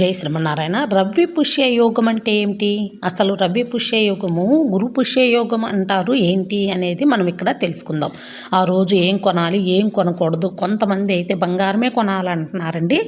జై శ్రీమన్నారాయణ. రవి పుష్య యోగం అంటే ఏమిటి? అసలు రవి పుష్య యోగము గురు పుష్య యోగం అంటారు ఏంటి అనేది మనం ఇక్కడ తెలుసుకుందాం. ఆ రోజు ఏం కొనాలి ఏం కొనకూడదు? కొంతమంది అయితే బంగారమే కొనాలంటున్నారండి.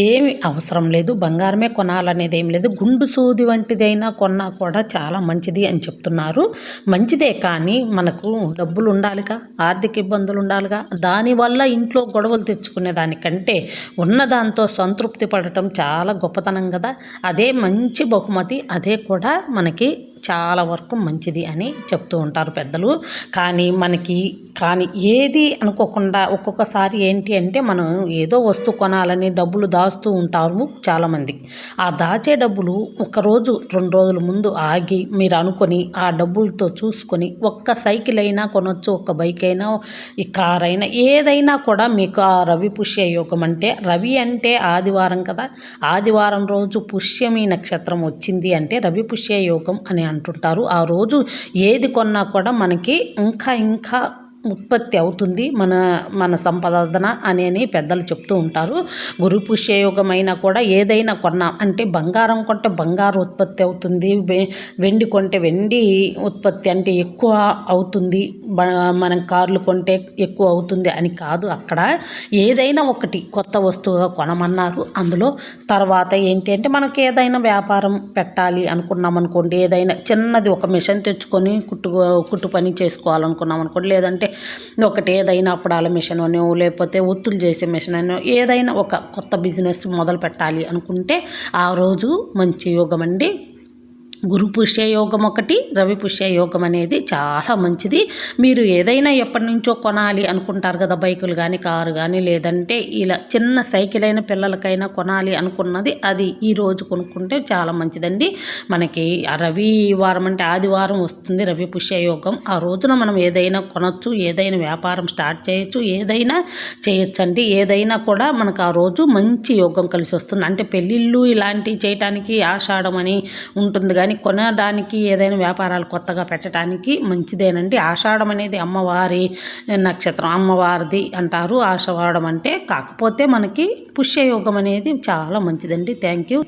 ఏమి అవసరం లేదు బంగారమే కొనాలనేది ఏం లేదు. గుండు సూది వంటిదైనా కొన్నా కూడా చాలా మంచిది అని చెప్తున్నారు. మంచిదే కానీ మనకు డబ్బులు ఉండాలిగా ఆర్థిక ఇబ్బందులు ఉండాలిగా. దానివల్ల ఇంట్లో గొడవలు తెచ్చుకునే దానికంటే ఉన్నదాంతో సంతృప్తి పడటం చాలా గొప్ప గొప్పతనం కదా? అదే మంచి బహుమతి అదే కూడా మనకి చాలా వరకు మంచిది అని చెప్తూ ఉంటారు పెద్దలు. కానీ మనకి కానీ ఏది అనుకోకుండా ఒక్కొక్కసారి ఏంటి అంటే మనం ఏదో వస్తువు కొనాలని డబ్బులు దాస్తూ ఉంటాము చాలామంది. ఆ దాచే డబ్బులు ఒకరోజు రెండు రోజుల ముందు ఆగి మీరు అనుకొని ఆ డబ్బులతో చూసుకొని ఒక్క సైకిల్ అయినా కొనొచ్చు ఒక్క బైక్ అయినా ఈ కార్ అయినా ఏదైనా కూడా మీకు ఆ రవి పుష్య యోగం అంటే రవి అంటే ఆదివారం కదా ఆదివారం రోజు పుష్యమి నక్షత్రం వచ్చింది అంటే రవి పుష్య యోగం అని అంటుంటారు. ఆ రోజు ఏది కొన్నా కూడా మనకి ఇంకా ఇంకా ఉత్పత్తి అవుతుంది మన మన సంపాదన అని పెద్దలు చెప్తూ ఉంటారు. గురు పుష్యయోగమైనా కూడా ఏదైనా కొన్నా అంటే బంగారం కొంటే బంగారు ఉత్పత్తి అవుతుంది వెండి కొంటే వెండి ఉత్పత్తి అంటే ఎక్కువ అవుతుంది. మనం కార్లు కొంటే ఎక్కువ అవుతుంది అని కాదు. అక్కడ ఏదైనా ఒకటి కొత్త వస్తువుగా కొనమన్నారు. అందులో తర్వాత ఏంటి అంటే మనకి ఏదైనా వ్యాపారం పెట్టాలి అనుకున్నాం అనుకోండి ఏదైనా చిన్నది ఒక మిషన్ తెచ్చుకొని కుట్టు కుట్టు పని చేసుకోవాలనుకున్నాం అనుకోండి లేదంటే ఒకటి ఏదైనా అప్పడాల మిషన్ అనో లేకపోతే ఒత్తులు చేసే మిషన్ అనో ఏదైనా ఒక కొత్త బిజినెస్ మొదలు పెట్టాలి అనుకుంటే ఆ రోజు మంచి యోగం అండి. గురు పుష్యయోగం ఒకటి రవి పుష్య యోగం అనేది చాలా మంచిది. మీరు ఏదైనా ఎప్పటి నుంచో కొనాలి అనుకుంటారు కదా బైకులు కానీ కారు కానీ లేదంటే ఇలా చిన్న సైకిల్ అయిన పిల్లలకైనా కొనాలి అనుకున్నది అది ఈ రోజు కొనుక్కుంటే చాలా మంచిదండి. మనకి రవి వారం అంటే ఆదివారం వస్తుంది రవి పుష్య యోగం. ఆ రోజున మనం ఏదైనా కొనచ్చు ఏదైనా వ్యాపారం స్టార్ట్ చేయొచ్చు ఏదైనా చేయొచ్చండి. ఏదైనా కూడా మనకు ఆ రోజు మంచి యోగం కలిసి వస్తుంది. అంటే పెళ్ళిళ్ళు ఇలాంటివి చేయటానికి ఆషాఢం అని ఉంటుంది కానీ కానీ కొనడానికి ఏదైనా వ్యాపారాలు కొత్తగా పెట్టడానికి మంచిదేనండి. ఆషాఢం అనేది అమ్మవారి నక్షత్రం. అమ్మవారిది అంటారు. ఆషాఢం అంటే కాకపోతే మనకి పుష్యయోగం అనేది చాలా మంచిదండి. Thank you